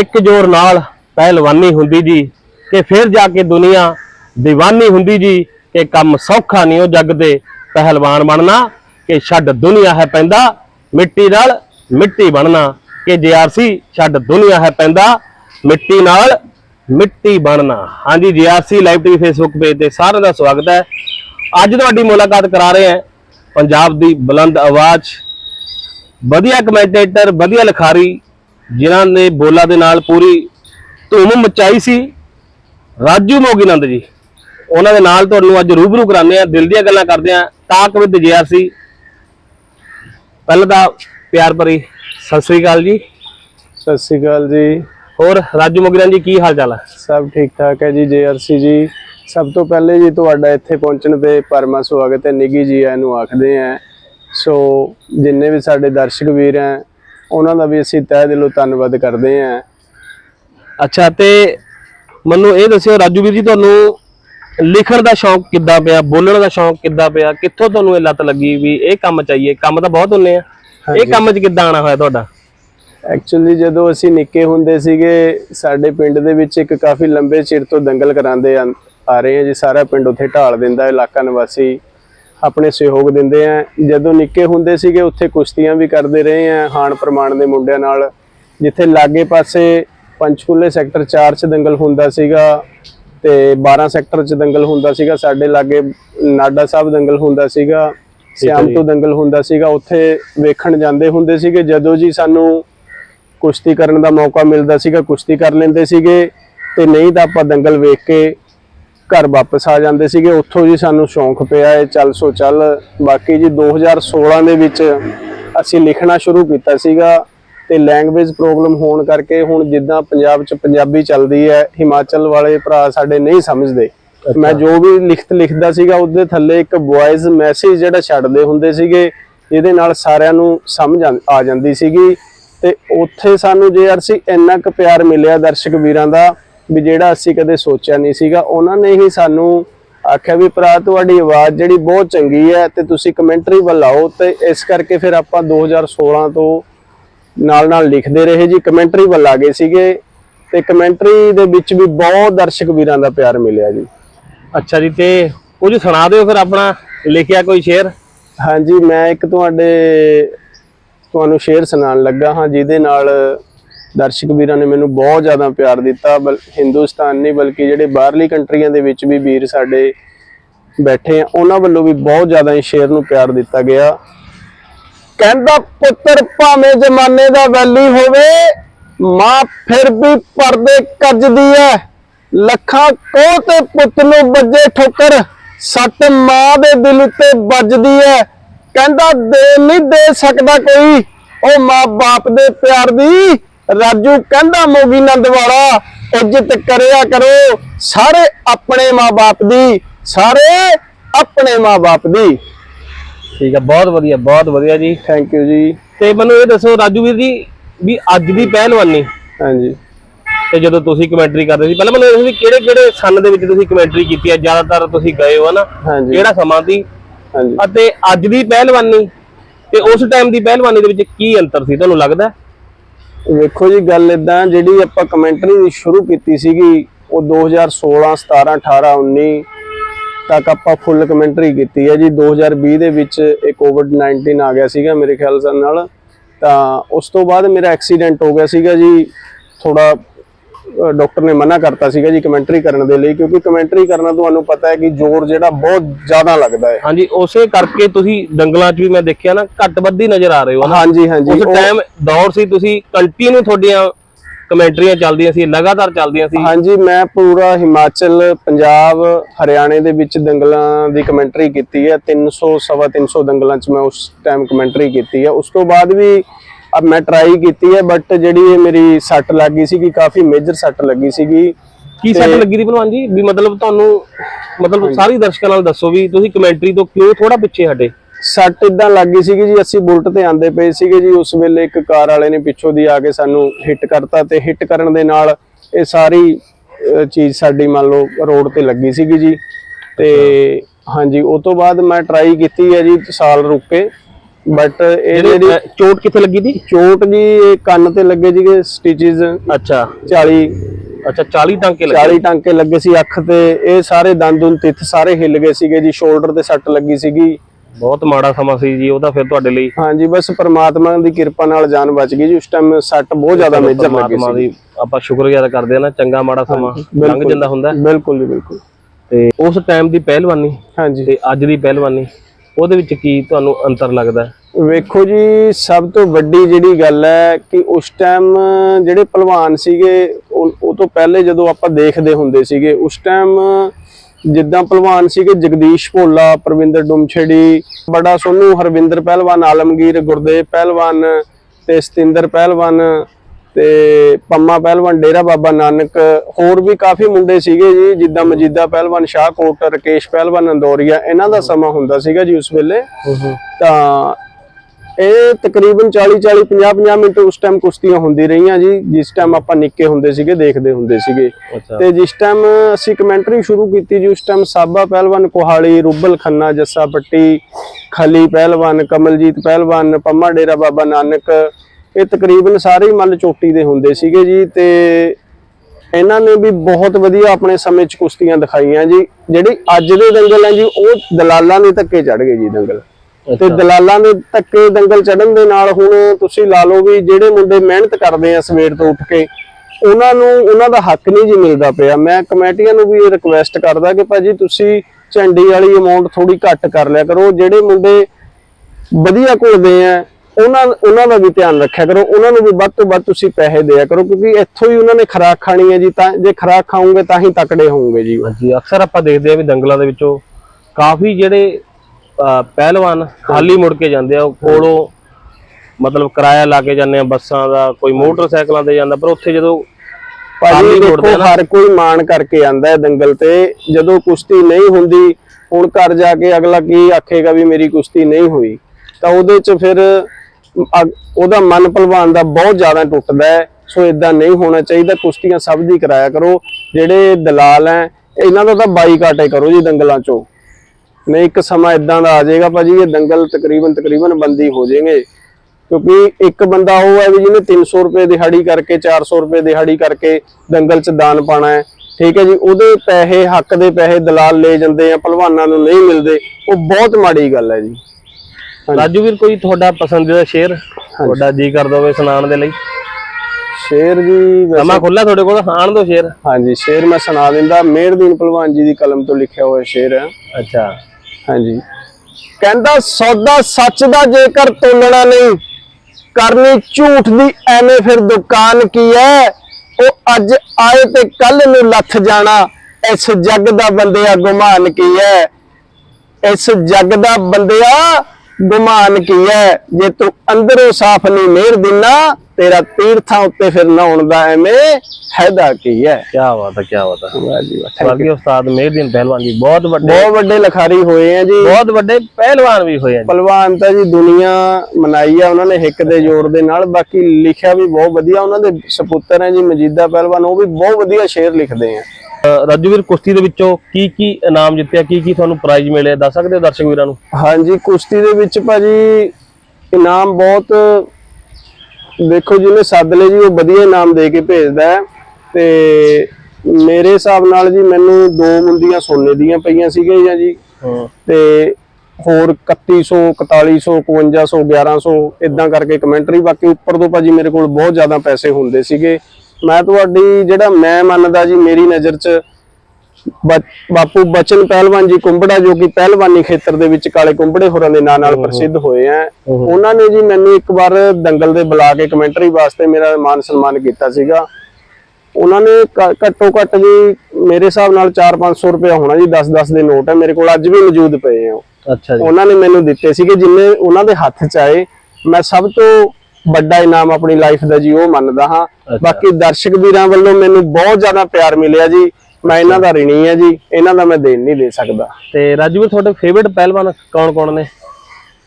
ਇੱਕ ਜੋਰ ਨਾਲ ਪਹਿਲਵਾਨੀ ਹੁੰਦੀ ਜੀ ਕਿ ਫਿਰ ਜਾ ਕੇ ਦੁਨੀਆ دیਵਾਨੀ ਹੁੰਦੀ ਜੀ ਕਿ ਕੰਮ ਸੌਖਾ ਨਹੀਂ ਉਹ ਜੱਗ ਦੇ ਪਹਿਲਵਾਨ ਬਣਨਾ, ਕਿ ਛੱਡ ਦੁਨੀਆ ਹੈ ਪੈਂਦਾ, ਮਿੱਟੀ ਨਾਲ ਮਿੱਟੀ ਬਣਨਾ, ਕਿ ਜੀਆਰਸੀ ਛੱਡ ਦੁਨੀਆ ਹੈ ਪੈਂਦਾ, ਮਿੱਟੀ ਨਾਲ ਮਿੱਟੀ ਬਣਨਾ। ਹਾਂਜੀ GRC live TV Facebook page ਤੇ ਸਾਰਿਆਂ ਦਾ ਸਵਾਗਤ ਹੈ। ਅੱਜ ਤੁਹਾਡੀ ਮੁਲਾਕਾਤ ਕਰਾ ਰਹੇ ਹਾਂ ਪੰਜਾਬ ਦੀ ਬੁਲੰਦ ਆਵਾਜ਼, ਵਧੀਆ ਕਮੈਂਟੇਟਰ ਵਧੀਆ ਲਿਖਾਰੀ ਜਿਨ੍ਹਾਂ ਨੇ ਬੋਲਾਂ ਦੇ ਨਾਲ ਪੂਰੀ ਧੂਮ ਮਚਾਈ ਸੀ। ਰਾਜੂ ਮੋਗੀਨੰਦ ਜੀ ਉਹਨਾਂ ਦੇ ਨਾਲ ਤੁਹਾਨੂੰ ਅੱਜ ਰੂਬਰੂ ਕਰਾਉਂਦੇ ਆ ਦਿਲ ਦੀਆਂ ਗੱਲਾਂ ਕਰਦੇ ਆ ਟਾਕ ਵਿਦ ਜੀਆਰਸੀ ਪਹਿਲਾਂ ਤਾਂ ਪਿਆਰ ਭਰੀ ਸਤਿ ਸ੍ਰੀ ਅਕਾਲ ਜੀ। ਸਤਿ ਸ਼੍ਰੀ ਅਕਾਲ ਜੀ। ਹੋਰ ਰਾਜੂ ਮੋਗੀਨੰਦ ਜੀ ਕੀ ਹਾਲ ਚਾਲ ਹੈ? ਸਭ ਠੀਕ ਠਾਕ ਹੈ ਜੀ ਜੇਆਰਸੀ ਜੀ। ਸਭ ਤੋਂ ਪਹਿਲੇ ਜੀ ਤੁਹਾਡਾ ਇੱਥੇ ਪਹੁੰਚਣ ਤੇ ਪਰਮਾ ਸਵਾਗਤ ਹੈ ਨਿੱਗੀ ਜੀ ਆਇਆਂ ਨੂੰ ਆਖਦੇ ਆ ਸੋ ਜਿੰਨੇ ਵੀ ਸਾਡੇ ਦਰਸ਼ਕ ਵੀਰ ਹੈ ਉਹਨਾਂ ਦਾ ਵੀ ਅਸੀਂ ਤਹਿ ਦਿਲੋਂ ਧੰਨਵਾਦ ਕਰਦੇ ਆ ਅੱਛਾ ਤੇ ਮੈਨੂੰ ਇਹ ਦੱਸਿਓ ਰਾਜੂ ਵੀਰ ਜੀ ਤੁਹਾਨੂੰ ਲਿਖਣ ਦਾ ਸ਼ੌਂਕ ਕਿੱਦਾਂ ਪਿਆ? ਬੋਲਣ ਦਾ ਸ਼ੌਂਕ ਕਿੱਦਾਂ ਪਿਆ? ਕਿੱਥੋਂ ਤੁਹਾਨੂੰ ਇਹ ਲੱਤ ਲੱਗੀ ਵੀ ਇਹ ਕੰਮ ਚਾਹੀਏ? ਕੰਮ ਤਾਂ ਬਹੁਤ ਹੁੰਨੇ ਆ। ਇਹ ਕੰਮ 'ਚ ਕਿੱਦਾਂ ਆਣਾ ਹੋਇਆ ਤੁਹਾਡਾ? ਐਕਚੁਅਲੀ ਜਦੋਂ ਅਸੀਂ ਨਿੱਕੇ ਹੁੰਦੇ ਸੀਗੇ ਸਾਡੇ ਪਿੰਡ ਦੇ ਵਿੱਚ ਇੱਕ ਕਾਫੀ ਲੰਬੇ ਚਿਰ ਤੋਂ ਦੰਗਲ ਕਰਾਉਂਦੇ ਆ ਆ ਰਹੇ ਆ ਜੀ। ਸਾਰਾ ਪਿੰਡ ਉੱਥੇ ਢਾਲ ਦਿੰਦਾ ਇਲਾਕਾ ਨਿਵਾਸੀ ਆਪਣੇ ਸਹਿਯੋਗ ਦਿੰਦੇ ਆ। ਜਦੋਂ ਨਿੱਕੇ ਹੁੰਦੇ ਸੀਗੇ ਉੱਥੇ ਕੁਸ਼ਤੀਆਂ ਵੀ ਕਰਦੇ ਰਹੇ ਆ ਹਾਨ ਪ੍ਰਮਾਣ ਦੇ ਮੁੰਡਿਆਂ ਨਾਲ। ਜਿੱਥੇ ਲਾਗੇ ਪਾਸੇ ਪੰਚਕੂਲੇ ਸੈਕਟਰ 4 ਚ ਦੰਗਲ ਹੁੰਦਾ ਸੀਗਾ ਤੇ 12 ਸੈਕਟਰ ਚ ਦੰਗਲ ਹੁੰਦਾ ਸੀਗਾ ਸਾਡੇ ਲਾਗੇ ਨਾਡਾ ਸਾਹਿਬ ਦੰਗਲ ਹੁੰਦਾ ਸੀਗਾ ਸਿਆਮ ਤੋਂ ਦੰਗਲ ਹੁੰਦਾ ਸੀਗਾ ਉੱਥੇ ਵੇਖਣ ਜਾਂਦੇ ਹੁੰਦੇ ਸੀਗੇ। ਜਦੋਂ ਜੀ ਸਾਨੂੰ ਕੁਸ਼ਤੀ ਕਰਨ ਦਾ ਮੌਕਾ ਮਿਲਦਾ ਸੀਗਾ ਕੁਸ਼ਤੀ ਕਰ ਲੈਂਦੇ ਸੀਗੇ ਤੇ ਨਹੀਂ ਤਾਂ ਆਪਾਂ ਦੰਗਲ ਵੇਖ ਕੇ ਘਰ ਵਾਪਸ ਆ ਜਾਂਦੇ ਸੀਗੇ। ਉੱਥੋਂ ਜੀ ਸਾਨੂੰ ਸ਼ੌਂਕ ਪਿਆ ਇਹ ਚੱਲ ਸੋ ਚੱਲ। ਬਾਕੀ ਜੀ 2016 ਦੇ ਵਿੱਚ ਅਸੀਂ ਲਿਖਣਾ ਸ਼ੁਰੂ ਕੀਤਾ ਸੀਗਾ ਤੇ ਲੈਂਗੁਏਜ ਪ੍ਰੋਬਲਮ ਹੋਣ ਕਰਕੇ ਹੁਣ ਜਿੱਦਾਂ ਪੰਜਾਬ 'ਚ ਪੰਜਾਬੀ ਚੱਲਦੀ ਹੈ ਹਿਮਾਚਲ ਵਾਲੇ ਭਰਾ ਸਾਡੇ ਨਹੀਂ ਸਮਝਦੇ। ਮੈਂ ਜੋ ਵੀ ਲਿਖਤ ਲਿਖਦਾ ਸੀਗਾ ਉਹਦੇ ਥੱਲੇ ਇੱਕ ਵੌਇਸ ਮੈਸੇਜ ਜਿਹੜਾ ਛੱਡਦੇ ਹੁੰਦੇ ਸੀਗੇ ਇਹਦੇ ਨਾਲ ਸਾਰਿਆਂ ਨੂੰ ਸਮਝ ਆਂ- ਜਾਂਦੀ ਸੀਗੀ। ਤੇ ਉੱਥੇ ਸਾਨੂੰ ਜੇ ਅਸੀਂ ਇੰਨਾ ਕੁ ਪਿਆਰ ਮਿਲਿਆ ਦਰਸ਼ਕ ਵੀਰਾਂ ਦਾ ਵੀ ਜਿਹੜਾ ਅਸੀਂ ਕਦੇ ਸੋਚਿਆ ਨਹੀਂ ਸੀਗਾ ਉਹਨਾਂ ਨੇ ਹੀ ਸਾਨੂੰ ਆਖਿਆ ਵੀ ਭਰਾ ਤੁਹਾਡੀ ਆਵਾਜ਼ ਜਿਹੜੀ ਬਹੁਤ ਚੰਗੀ ਹੈ ਤੇ ਤੁਸੀਂ ਕਮੈਂਟਰੀ ਵੱਲ ਆਓ ਤੇ ਇਸ ਕਰਕੇ ਫਿਰ ਆਪਾਂ 2016 ਤੋਂ ਨਾਲ ਨਾਲ ਲਿਖਦੇ ਰਹੇ ਜੀ ਕਮੈਂਟਰੀ ਵੱਲ ਆ ਗਏ ਸੀਗੇ ਤੇ ਕਮੈਂਟਰੀ ਦੇ ਵਿੱਚ ਵੀ ਬਹੁਤ ਦਰਸ਼ਕ ਵੀਰਾਂ ਦਾ ਪਿਆਰ ਮਿਲਿਆ ਜੀ। ਅੱਛਾ ਜੀ ਤੇ ਕੁਝ ਸੁਣਾ ਦਿਓ ਫਿਰ ਆਪਣਾ ਲਿਖਿਆ ਕੋਈ ਸ਼ੇਰ? ਹਾਂਜੀ ਮੈਂ ਇੱਕ ਤੁਹਾਡੇ ਤੁਹਾਨੂੰ ਸ਼ੇਰ ਸੁਣਾਉਣ ਲੱਗਾ ਹਾਂ ਜਿਹਦੇ ਨਾਲ ਦਰਸ਼ਕ ਵੀਰਾਂ ਨੇ ਮੈਨੂੰ ਬਹੁਤ ਜ਼ਿਆਦਾ ਪਿਆਰ ਦਿੱਤਾ, ਬਲ, ਹਿੰਦੁਸਤਾਨ ਨਹੀਂ ਬਲਕਿ ਜਿਹੜੇ ਬਾਹਰਲੀ ਕੰਟਰੀਆਂ ਦੇ ਵਿੱਚ ਵੀ ਵੀਰ ਸਾਡੇ ਬੈਠੇ ਆ, ਉਹਨਾਂ ਵੱਲੋਂ ਵੀ ਬਹੁਤ ਜ਼ਿਆਦਾ ਇਸ ਸ਼ੇਰ ਨੂੰ ਪਿਆਰ ਦਿੱਤਾ ਗਿਆ। ਕਹਿੰਦਾ, ਪੁੱਤਰ, ਭਾਵੇਂ ਜ਼ਮਾਨੇ ਦਾ ਵੈਲੀ ਹੋਵੇ, ਮਾਂ ਫਿਰ ਵੀ ਪਰਦੇ ਕੱਜਦੀ ਐ। ਲੱਖਾਂ ਕੋਹ ਤੇ ਪੁੱਤ ਨੂੰ ਵੱਜੇ ਠੋਕਰ, ਸੱਟ ਮਾਂ ਦੇ ਦਿਲ ਉੱਤੇ ਵੱਜਦੀ ਐ। ਕਹਿੰਦਾ, ਦੇ ਨਹੀਂ ਦੇ ਸਕਦਾ ਕੋਈ, ਉਹ ਮਾਂ ਬਾਪ ਦੇ ਪਿਆਰ ਦੀ ਰਾਜੂ ਕਹਿੰਦਾ ਮੋਗੀ ਨੰਦ ਵਾਲਾ ਇੱਜ਼ਤ ਕਰਿਆ ਕਰੋ ਸਾਰੇ ਆਪਣੇ ਮਾਂ ਬਾਪ ਦੀ ਸਾਰੇ ਆਪਣੇ ਮਾਂ ਬਾਪ ਦੀ। ਠੀਕ ਹੈ ਬਹੁਤ ਵਧੀਆ ਬਹੁਤ ਵਧੀਆ ਜੀ। ਥੈਂਕ ਯੂ ਜੀ। ਤੇ ਮੈਨੂੰ ਇਹ ਦੱਸੋ ਰਾਜੂ ਵੀਰ ਜੀ ਵੀ ਅੱਜ ਦੀ ਪਹਿਲਵਾਨੀ। ਹਾਂਜੀ। ਤੇ ਜਦੋਂ ਤੁਸੀਂ ਕਮੈਂਟਰੀ ਕਰਦੇ ਸੀ ਪਹਿਲਾਂ ਮੈਨੂੰ ਇਹ ਵੀ ਕਿਹੜੇ ਕਿਹੜੇ ਸੰਨ ਦੇ ਵਿੱਚ ਤੁਸੀਂ ਕਮੈਂਟਰੀ ਕੀਤੀ ਹੈ ਜ਼ਿਆਦਾਤਰ ਤੁਸੀਂ ਗਏ ਹੋ ਨਾ ਕਿਹੜਾ ਸਮਾਂ ਸੀ? ਹਾਂਜੀ। ਅਤੇ ਅੱਜ ਦੀ ਪਹਿਲਵਾਨੀ ਤੇ ਉਸ ਟਾਈਮ ਦੀ ਪਹਿਲਵਾਨੀ ਦੇ ਵਿੱਚ ਕੀ ਅੰਤਰ ਸੀ? ਤੁਹਾਨੂੰ ਲੱਗਦਾ? ਵੇਖੋ ਜੀ, ਗੱਲ ਇਦਾਂ ਜਿਹੜੀ ਆਪਾਂ ਕਮੈਂਟਰੀ ਸ਼ੁਰੂ ਕੀਤੀ ਸੀਗੀ, ਉਹ 2016 17 18 19 ਤੱਕ ਆਪਾਂ ਫੁੱਲ ਕਮੈਂਟਰੀ ਕੀਤੀ ਹੈ ਜੀ। 2020 ਦੇ ਵਿੱਚ ਇਹ ਕੋਵਿਡ 19 ਆ ਗਿਆ ਸੀਗਾ ਮੇਰੇ ਖਿਆਲ ਨਾਲ। ਤਾਂ ਉਸ ਤੋਂ ਬਾਅਦ ਮੇਰਾ ਐਕਸੀਡੈਂਟ ਹੋ ਗਿਆ ਸੀਗਾ ਜੀ। ਥੋੜਾ ਡਾਕਟਰ ਨੇ ਮਨਾ ਕਰਤਾ ਸੀਗਾ ਜੀ ਕਮੈਂਟਰੀ ਕਰਨ ਦੇ ਲਈ ਕਿਉਂਕਿ ਕਮੈਂਟਰੀ ਕਰਨਾ ਤੁਹਾਨੂੰ ਪਤਾ ਹੈ ਕਿ ਜ਼ੋਰ ਜਿਹੜਾ ਬਹੁਤ ਜ਼ਿਆਦਾ ਲੱਗਦਾ ਹੈ। ਹਾਂਜੀ ਉਸੇ ਕਰਕੇ ਤੁਸੀਂ ਦੰਗਲਾਂ 'ਚ ਵੀ ਮੈਂ ਦੇਖਿਆ ਨਾ ਘੱਟ ਵੱਧੀ ਨਜ਼ਰ ਆ ਰਹੇ ਹੋ ਨਾ। ਹਾਂਜੀ ਹਾਂਜੀ। ਉਸ ਟਾਈਮ ਦੌਰ ਸੀ ਤੁਸੀਂ ਕੰਟੀਨਿਊ ਤੁਹਾਡੀਆਂ ਕਮੈਂਟਰੀਆਂ ਚੱਲਦੀਆਂ ਸੀ ਲਗਾਤਾਰ ਚੱਲਦੀਆਂ ਸੀ। ਹਾਂਜੀ ਮੈਂ ਪੂਰਾ ਹਿਮਾਚਲ ਪੰਜਾਬ ਹਰਿਆਣੇ ਦੇ ਵਿੱਚ ਦੰਗਲਾਂ ਦੀ ਕਮੈਂਟਰੀ ਕੀਤੀ ਹੈ। 300 ਸਵਾ 300 ਦੰਗਲਾਂ 'ਚ ਮੈਂ ਉਸ ਟਾਈਮ ਕਮੈਂਟਰੀ ਕੀਤੀ ਹੈ। ਉਸ ਤੋਂ ਬਾਅਦ ਵੀ ਅਬ ਮੈਂ ਟਰਾਈ ਕੀਤੀ ਹੈ ਬਟ ਜਿਹੜੀ ਇਹ ਮੇਰੀ ਸੱਟ ਲੱਗੀ ਸੀਗੀ ਕਾਫੀ ਮੇਜਰ ਸੱਟ ਲੱਗੀ ਸੀਗੀ। ਕੀ ਸੱਟ ਲੱਗੀ ਦੀ ਭਲਵਾਨ ਜੀ? ਵੀ ਮਤਲਬ ਤੁਹਾਨੂੰ ਮਤਲਬ ਸਾਰੀ ਦਰਸ਼ਕਾਂ ਨਾਲ ਦੱਸੋ ਵੀ ਤੁਸੀਂ ਕਮੈਂਟਰੀ ਤੋਂ ਕਿਉਂ ਥੋੜਾ ਪਿੱਛੇ ਹਟੇ? ਸੱਟ ਇਦਾਂ ਲੱਗੀ ਸੀਗੀ ਜੀ ਅਸੀਂ ਬੁਲਟ ਤੇ ਆਂਦੇ ਪਏ ਸੀਗੇ ਜੀ ਉਸ ਵੇਲੇ ਇੱਕ ਕਾਰ ਵਾਲੇ ਨੇ ਪਿੱਛੋਂ ਦੀ ਆ ਕੇ ਸਾਨੂੰ ਹਿੱਟ ਕਰਤਾ ਤੇ ਹਿੱਟ ਕਰਨ ਦੇ ਨਾਲ ਇਹ ਸਾਰੀ ਚੀਜ਼ ਸਾਡੀ ਮੰਨ ਲਓ ਰੋਡ ਤੇ ਲੱਗੀ ਸੀਗੀ ਜੀ। ਤੇ ਹਾਂਜੀ ਉਸ ਤੋਂ ਬਾਅਦ ਮੈਂ ਟਰਾਈ ਕੀਤੀ ਹੈ ਜੀ ਸਾਲ ਰੁਕ ਕੇ। ਬਟ ਇਹ ਜਿਹੜੀ ਚੋਟ ਕਿੱਥੇ ਲੱਗੀ ਦੀ? ਚੋਟ ਜੀ ਇਹ ਕੰਨ ਤੇ ਲੱਗੇ ਸੀਗੇ ਸਟਿਚਸ ਅੱਛਾ। 40 ਅੱਛਾ 40 ਟਾਂਕੇ ਲੱਗੇ। 40 ਟਾਂਕੇ ਲੱਗੇ ਸੀ ਅੱਖ ਤੇ। ਇਹ ਸਾਰੇ ਦੰਦ ਤਿੱਥ ਸਾਰੇ ਹਿੱਲ ਗਏ ਸੀਗੇ ਜੀ ਸ਼ੋਲਡਰ ਤੇ ਸੱਟ ਲੱਗੀ ਸੀਗੀ। ਬਹੁਤ ਮਾੜਾ ਸਮਾਂ ਸੀ ਜੀ ਉਹਦਾ ਫਿਰ ਤੁਹਾਡੇ ਲਈ। ਹਾਂਜੀ ਬਸ ਪ੍ਰਮਾਤਮਾ ਦੀ ਕਿਰਪਾ ਨਾਲ ਜਾਨ ਬਚ ਗਈ ਜੀ। ਉਸ ਟਾਈਮ ਸੱਟ ਬਹੁਤ ਜ਼ਿਆਦਾ ਮੇਜਰ ਲੱਗੀ ਪਰਮਾਤਮਾ ਸੀ ਦੀ ਆਪਾਂ ਸ਼ੁਕਰਗੁਜ਼ਾਰ ਕਰਦੇ ਆ ਨਾ ਚੰਗਾ ਮਾੜਾ ਸਮਾਂ ਲੰਘ ਜਾਂਦਾ ਹੁੰਦਾ। ਹੈ। ਬਿਲਕੁਲ ਜੀ ਬਿਲਕੁਲ। ਤੇ ਉਸ ਟਾਈਮ ਦੀ ਪਹਿਲਵਾਨੀ ਹਾਂਜੀ ਤੇ ਅੱਜ ਦੀ ਪਹਿਲਵਾਨੀ। ਉਹਦੇ ਵਿੱਚ ਕੀ ਤੁਹਾਨੂੰ ਅੰਤਰ ਲੱਗਦਾ? ਵੇਖੋ ਜੀ, ਸਭ ਤੋਂ ਵੱਡੀ ਜਿਹੜੀ ਗੱਲ ਹੈ ਕਿ ਉਸ ਟਾਈਮ ਜਿਹੜੇ ਪਹਿਲਵਾਨ ਸੀਗੇ, ਉਹ ਉਹ ਤੋਂ ਪਹਿਲੇ ਜਦੋਂ ਆਪਾਂ ਦੇਖਦੇ ਹੁੰਦੇ ਸੀਗੇ, ਉਸ ਟਾਈਮ ਜਿੱਦਾਂ ਪਹਿਲਵਾਨ ਸੀਗੇ ਜਗਦੀਸ਼ ਭੋਲਾ, ਪ੍ਰਵਿੰਦਰ ਡੁਮਛੜੀ, ਬੜਾ ਸੋਨੂ ਹਰਵਿੰਦਰ ਪਹਿਲਵਾਨ, ਆਲਮਗੀਰ ਗੁਰਦੇਵ ਪਹਿਲਵਾਨ ਤੇ ਸਤਿੰਦਰ ਪਹਿਲਵਾਨ ਤੇ ਪੰਮਾ ਪਹਿਲਵਾਨ ਡੇਰਾ ਬਾਬਾ ਨਾਨਕ ਹੋਰ ਵੀ ਕਾਫੀ ਮੁੰਡੇ ਸੀਗੇ ਜੀ ਜਿੱਦਾਂ ਮਜੀਦਾ ਪਹਿਲਵਾਨ ਸ਼ਾਹਕੋਟ ਰਕੇਸ਼ ਪਹਿਲਵਾਨ ਅੰਦੋਰੀਆ ਇਹਨਾਂ ਦਾ ਸਮਾਂ ਹੁੰਦਾ ਸੀਗਾ ਜੀ ਉਸ ਵੇਲੇ। ਤਾਂ ਇਹ ਤਕਰੀਬਨ 40 40 50 50 ਮਿੰਟ ਉਸ ਟਾਈਮ ਕੁਸ਼ਤੀਆਂ ਹੁੰਦੀ ਰਹੀਆਂ ਜੀ ਜਿਸ ਟਾਈਮ ਆਪਾਂ ਨਿੱਕੇ ਹੁੰਦੇ ਸੀਗੇ ਦੇਖਦੇ ਹੁੰਦੇ ਸੀਗੇ। ਤੇ ਜਿਸ ਟਾਈਮ ਅਸੀਂ ਕਮੈਂਟਰੀ ਸ਼ੁਰੂ ਕੀਤੀ ਜੀ ਉਸ ਟਾਈਮ ਸਾਬਾ ਪਹਿਲਵਾਨ ਕੋਹਾਲੀ ਰੁੱਬਲ ਖੰਨਾ ਜੱਸਾ ਪੱਟੀ ਖਲੀ ਪਹਿਲਵਾਨ ਕਮਲਜੀਤ ਪਹਿਲਵਾਨ ਪੰਮਾ ਡੇਰਾ ਬਾਬਾ ਨਾਨਕ ਇਹ ਤਕਰੀਬਨ ਸਾਰੇ ਹੀ ਮੱਲ ਚੋਟੀ ਦੇ ਹੁੰਦੇ ਸੀਗੇ ਜੀ ਤੇ ਇਹਨਾਂ ਨੇ ਵੀ ਬਹੁਤ ਵਧੀਆ ਆਪਣੇ ਸਮੇਂ 'ਚ ਕੁਸ਼ਤੀਆਂ ਦਿਖਾਈਆਂ ਜੀ। ਜਿਹੜੀ ਅੱਜ ਦੇ ਦੰਗਲ ਹੈ ਜੀ ਉਹ ਦਲਾਲਾਂ ਦੇ ਧੱਕੇ ਚੜ ਗਏ ਜੀ ਦੰਗਲ। ਤੇ ਦਲਾਲਾਂ ਦੇ ਧੱਕੇ ਦੰਗਲ ਚੜਨ ਦੇ ਨਾਲ ਹੁਣ ਤੁਸੀਂ ਲਾ ਲਓ ਵੀ ਜਿਹੜੇ ਮੁੰਡੇ ਮਿਹਨਤ ਕਰਦੇ ਆ ਸਵੇਰ ਤੋਂ ਉੱਠ ਕੇ ਉਹਨਾਂ ਨੂੰ ਉਹਨਾਂ ਦਾ ਹੱਕ ਨਹੀਂ ਜੀ ਮਿਲਦਾ ਪਿਆ। ਮੈਂ ਕਮੇਟੀਆਂ ਨੂੰ ਵੀ ਇਹ ਰਿਕੁਐਸਟ ਕਰਦਾ ਕਿ ਭਾਜੀ ਤੁਸੀਂ ਝੰਡੀ ਵਾਲੀ ਅਮਾਉਂਟ ਥੋੜੀ ਘੱਟ ਕਰ ਲਿਆ ਕਰੋ। ਜਿਹੜੇ ਮੁੰਡੇ ਵਧੀਆ ਘੁਲਦੇ ਆ ਉਹਨਾਂ ਉਹਨਾਂ ਦਾ ਵੀ ਧਿਆਨ ਰੱਖਿਆ ਕਰੋ। ਉਹਨਾਂ ਨੂੰ ਵੀ ਵੱਧ ਤੋਂ ਵੱਧ ਤੁਸੀਂ ਪੈਸੇ ਦਿਆ ਕਰੋ ਕਿਉਂਕਿ ਇੱਥੋਂ ਹੀ ਉਹਨਾਂ ਨੇ ਖਰਾਕ ਖਾਣੀ ਹੈ ਜੀ। ਤਾਂ ਜੇ ਖਰਾਕ ਖਾਓਗੇ ਤਾਂ ਹੀ ਤਕੜੇ ਹੋਵੋਗੇ ਜੀ। ਹਾਂਜੀ ਅਕਸਰ ਆਪਾਂ ਦੇਖਦੇ ਆ ਵੀ ਦੰਗਲਾਂ ਦੇ ਵਿੱਚੋਂ ਕਾਫੀ ਜਿਹੜੇ ਪਹਿਲਵਾਨ ਖਾਲੀ ਮੁੜ ਕੇ ਜਾਂਦੇ ਆ। ਉਹ ਕੋਲੋਂ ਮਤਲਬ ਕਿਰਾਇਆ ਲਾ ਕੇ ਜਾਂਦੇ ਆ ਬੱਸਾਂ ਦਾ ਕੋਈ ਮੋਟਰਸਾਈਕਲਾਂ ਤੇ ਜਾਂਦਾ ਪਰ ਉੱਥੇ ਜਦੋਂ ਭਾਜੀ ਦੇਖੋ। ਹਰ ਕੋਈ ਮਾਣ ਕਰਕੇ ਆਂਦਾ ਹੈ ਦੰਗਲ ਤੇ। ਜਦੋਂ ਕੁਸ਼ਤੀ ਨਹੀਂ ਹੁੰਦੀ ਹੁਣ ਘਰ ਜਾ ਕੇ ਅਗਲਾ ਕੀ ਆਖੇਗਾ ਵੀ ਮੇਰੀ ਕੁਸ਼ਤੀ ਨਹੀਂ ਹੋਈ? ਤਾਂ ਉਹਦੇ ਚ ਫਿਰ ਉਹਦਾ ਮਨ ਭਲਵਾਨ ਦਾ ਬਹੁਤ ਜ਼ਿਆਦਾ ਟੁੱਟਦਾ ਹੈ। ਸੋ ਇਦਾਂ ਨਹੀਂ ਹੋਣਾ ਚਾਹੀਦਾ। ਕੁਸ਼ਤੀਆਂ ਸਭ ਦੀ ਕਰਾਇਆ ਕਰੋ। ਜਿਹੜੇ ਦਲਾਲ ਹੈ, ਇਹਨਾਂ ਦਾ ਤਾਂ ਬਾਈਕਾਟ ਹੀ ਕਰੋ ਜੀ ਦੰਗਲਾਂ ਚੋਂ। ਨਹੀਂ, ਇੱਕ ਸਮਾਂ ਇਦਾਂ ਦਾ ਆ ਜਾਏਗਾ ਭਾਜੀ, ਇਹ ਦੰਗਲ ਤਕਰੀਬਨ ਤਕਰੀਬਨ ਬੰਦੀ ਹੋ ਜਾਣਗੇ ਕਿਉਂਕਿ ਇੱਕ ਬੰਦਾ ਉਹ ਹੈ ਵੀ ਜਿਹਨੇ 300 ਰੁਪਏ ਦਿਹਾੜੀ ਕਰਕੇ 400 ਰੁਪਏ ਦਿਹਾੜੀ ਕਰਕੇ ਦੰਗਲ 'ਚ ਦਾਨ ਪਾਣਾ ਹੈ। ਠੀਕ ਹੈ ਜੀ, ਉਹਦੇ ਪੈਸੇ, ਹੱਕ ਦੇ ਪੈਸੇ ਦਲਾਲ ਲੈ ਜਾਂਦੇ ਆ ਪਹਿਲਵਾਨਾਂ ਨੂੰ ਨਹੀਂ ਮਿਲਦੇ। ਉਹ ਬਹੁਤ ਮਾੜੀ ਗੱਲ ਹੈ ਜੀ। ਰਾਜੂ ਵੀਰ ਕੋਈ ਤੁਹਾਡਾ ਪਸੰਦੀਦਾ ਸ਼ੇਰ? ਤੁਹਾਡਾ ਜੀ ਕਰਦਾ ਹੋਵੇ ਸੁਣਾਉਣ ਦੇ ਲਈ। ਸ਼ੇਰ ਜੀ ਸਮਾਂ ਖੁੱਲਾ ਤੁਹਾਡੇ ਕੋਲ ਆਣ ਦੋ ਸ਼ੇਰ। ਹਾਂਜੀ ਸ਼ੇਰ ਮੈਂ ਸੁਣਾ ਦਿੰਦਾ। ਮੇਹਰਦੀਨ ਪਹਿਲਵਾਨ ਜੀ ਦੀ ਕਲਮ ਤੋਂ ਲਿਖਿਆ ਹੋਇਆ ਸ਼ੇਰ ਹੈ। ਅੱਛਾ। ਹਾਂਜੀ। ਕਹਿੰਦਾ ਸੌਦਾ ਸੱਚ ਦਾ ਜੇਕਰ ਤੋਲਣਾ ਨਹੀਂ ਕਰਨੀ ਝੂਠ ਦੀ ਐਵੇਂ ਫਿਰ ਦੁਕਾਨ ਕੀ ਹੈ? ਉਹ ਅੱਜ ਆਏ ਤੇ ਕੱਲ ਨੂੰ ਲੱਥ ਜਾਣਾ। ਇਸ ਜੱਗ ਦਾ ਬੰਦਿਆ ਗੁਮਾਨ ਕੀ ਹੈ? ਇਸ ਜੱਗ ਦਾ ਬੰਦਿਆ ਗੁਮਾਨ ਕੀ ਹੈ? ਜੇ ਤੂੰ ਅੰਦਰੋਂ ਸਾਫ਼ ਨਹੀਂ ਮਿਹਰ ਦਿਨਾ ਤੇਰਾ ਤੀਰਥਾਂ ਉੱਤੇ ਫਿਰ ਨਹਾਉਣ ਦਾ ਐਵੇਂ ਫਾਇਦਾ ਕੀ ਹੈ? ਕੀ ਬਾਤ ਹੈ ਕੀ ਬਾਤ ਹੈ। ਵਾਹ ਜੀ ਵਾਹ। ਸਵਰਗੀ ਉਸਤਾਦ ਮੇਹਰਦੀਨ ਪਹਿਲਵਾਨ ਜੀ ਬਹੁਤ ਵੱਡੇ ਬਹੁਤ ਵੱਡੇ ਲਖਾਰੀ ਹੋਏ ਆ ਜੀ। ਬਹੁਤ ਵੱਡੇ ਪਹਿਲਵਾਨ ਵੀ ਹੋਏ ਆ ਜੀ। ਪਹਿਲਵਾਨ ਤਾਂ ਜੀ ਦੁਨੀਆ ਮਨਾਈ ਆ ਉਹਨਾਂ ਨੇ ਹਿੱਕ ਦੇ ਜ਼ੋਰ ਦੇ ਨਾਲ ਬਾਕੀ ਲਿਖਿਆ ਵੀ ਬਹੁਤ ਵਧੀਆ ਉਹਨਾਂ ਦੇ ਸਪੁੱਤਰ ਹੈ ਜੀ ਮਜੀਦਾ ਪਹਿਲਵਾਨ ਉਹ ਵੀ ਬਹੁਤ ਵਧੀਆ ਸ਼ੇਰ ਲਿਖਦੇ ਆ। ਰਾਜੂ ਵੀਰ ਕੁਸ਼ਤੀ ਦੇ ਵਿੱਚੋਂ ਕੀ ਕੀ ਇਨਾਮ ਜਿੱਤਿਆ? ਕੀ ਕੀ ਤੁਹਾਨੂੰ ਪ੍ਰਾਈਜ਼ ਮਿਲੇ? ਦੱਸ ਸਕਦੇ ਹੋ ਦਰਸ਼ਕ ਵੀਰਾਂ ਨੂੰ? ਹਾਂਜੀ ਕੁਸ਼ਤੀ ਦੇ ਵਿੱਚ ਭਾਜੀ ਇਨਾਮ ਬਹੁਤ ਦੇਖੋ ਜਿਹਨੇ ਸੱਦ ਲਏ ਜੀ ਉਹ ਵਧੀਆ ਇਨਾਮ ਦੇ ਕੇ ਭੇਜਦਾ ਹੈ। ਤੇ ਮੇਰੇ ਹਿਸਾਬ ਨਾਲ ਜੀ ਮੈਨੂੰ ਦੋ ਮੁੰਦੀਆਂ ਸੋਨੇ ਦੀਆਂ ਪਈਆਂ ਸੀਗੀਆਂ ਜੀ ਤੇ ਹੋਰ 3100 4100 5100 1100 ਇਦਾਂ ਕਰਕੇ ਕਮੈਂਟਰੀ ਬਾਕੀ ਉੱਪਰ ਤੋਂ ਭਾਜੀ ਮੇਰੇ ਕੋਲ ਬਹੁਤ ਜ਼ਿਆਦਾ ਪੈਸੇ ਹੁੰਦੇ ਸੀਗੇ। ਮੈਂ ਤੁਹਾਡੀ ਜਿਹੜਾ ਮੈਂ ਮੰਨਦਾ ਜੀ ਮੇਰੀ ਨਜ਼ਰ 'ਚ ਬਾਪੂ ਬਚਨ ਪਹਿਲਵਾਨ ਜੀ ਕੁੰਬੜਾ ਜੋ ਕਿ ਪਹਿਲਵਾਨੀ ਖੇਤਰ ਦੇ ਵਿੱਚ ਕਾਲੇ ਕੁੰਬੜੇ ਹੋਰਾਂ ਦੇ ਨਾਂ ਨਾਲ ਪ੍ਰਸਿੱਧ ਹੋਏ ਆ। ਉਹਨਾਂ ਨੇ ਜੀ ਮੈਨੂੰ ਇੱਕ ਵਾਰ ਦੰਗਲ ਦੇ ਬੁਲਾ ਕੇ ਕਮੈਂਟਰੀ ਵਾਸਤੇ ਮੇਰਾ ਮਾਨ ਸਨਮਾਨ ਕੀਤਾ ਸੀਗਾ। ਉਹਨਾਂ ਨੇ ਘੱਟੋ ਘੱਟ ਜੀ ਮੇਰੇ ਹਿਸਾਬ ਨਾਲ 4-500 ਰੁਪਏ ਹੋਣਾ ਜੀ 10-10 ਦੇ ਨੋਟ ਹੈ ਮੇਰੇ ਕੋਲ ਅੱਜ ਵੀ ਮੌਜੂਦ ਪਏ ਆ। ਅੱਛਾ ਜੀ। ਉਹਨਾਂ ਨੇ ਮੈਨੂੰ ਦਿੱਤੇ ਸੀਗੇ ਜਿੰਨੇ ਉਹਨਾਂ ਦੇ ਹੱਥ 'ਚ ਆਏ। ਮੈਂ ਸਭ ਤੋਂ ਵੱਡਾ ਇਨਾਮ ਆਪਣੀ ਲਾਈਫ ਦਾ ਜੀ ਉਹ ਮੰਨਦਾ ਹਾਂ। ਬਾਕੀ ਦਰਸ਼ਕ ਵੀਰਾਂ ਵੱਲੋਂ ਮੈਨੂੰ ਬਹੁਤ ਜ਼ਿਆਦਾ ਪਿਆਰ ਮਿਲਿਆ ਜੀ। ਮੈਂ ਇਹਨਾਂ ਦਾ ਰਿਣੀ ਆ ਜੀ। ਇਹਨਾਂ ਦਾ ਮੈਂ ਦੇਣ ਨਹੀਂ ਦੇ ਸਕਦਾ। ਤੇ ਰਾਜੂ ਤੁਹਾਡੇ ਫੇਵਰਿਟ ਪਹਿਲਵਾਨ ਕੌਣ ਕੌਣ ਨੇ?